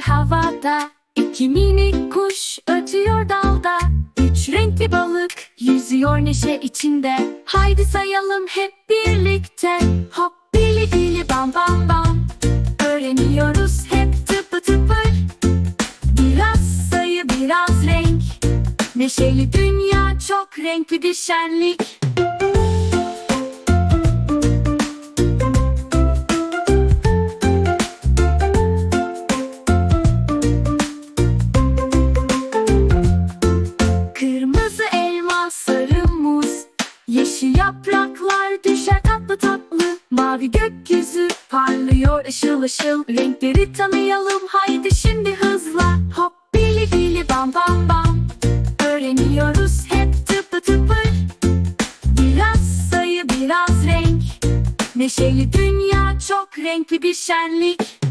havada. İki minik kuş ötüyor dalda. Üç renkli balık yüzüyor neşe içinde. Haydi sayalım hep birlikte. Hop bili bili bam bam bam. Öğreniyoruz hep tıpı tıpır. Biraz sayı biraz renk. Neşeli dünya çok renkli bir şenlik Yeşil yapraklar düşer tatlı tatlı. Mavi gökyüzü parlıyor ışıl ışıl. Renkleri tanıyalım haydi şimdi hızla. Hop bili bili bam bam bam. Öğreniyoruz hep tıpı tıpır Biraz sayı biraz renk. Neşeli dünya çok renkli bir şenlik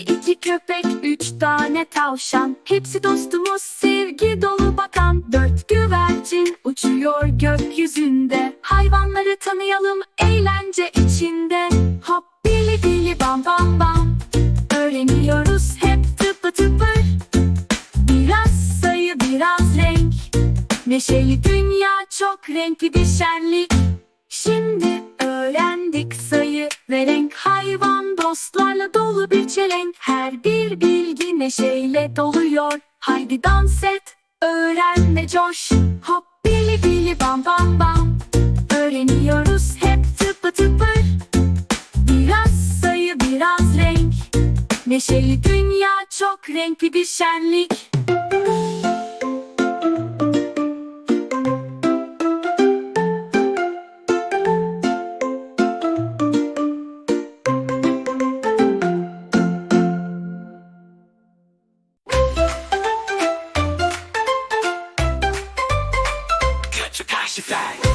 iki köpek, üç tane tavşan. Hepsi dostumuz, sevgi dolu bakan Dört güvercin uçuyor gökyüzünde. Hayvanları tanıyalım eğlence içinde. Hop bili bili bam bam bam. Öğreniyoruz hep tıpı tıpır. Biraz sayı biraz renk. Neşeli dünya çok renkli bir şenlik. Şimdi öğrendik sayı ve renk. Hayvan dostlarla dolu bir çelenk Her bir bilgi neşeyle doluyor. Haydi dans et, öğren ve coş. Hop bili bili bam bam bam. Öğreniyoruz hep tıpı tıpır. Biraz sayı biraz renk. Neşeli dünya çok renkli bir şenlik she fly.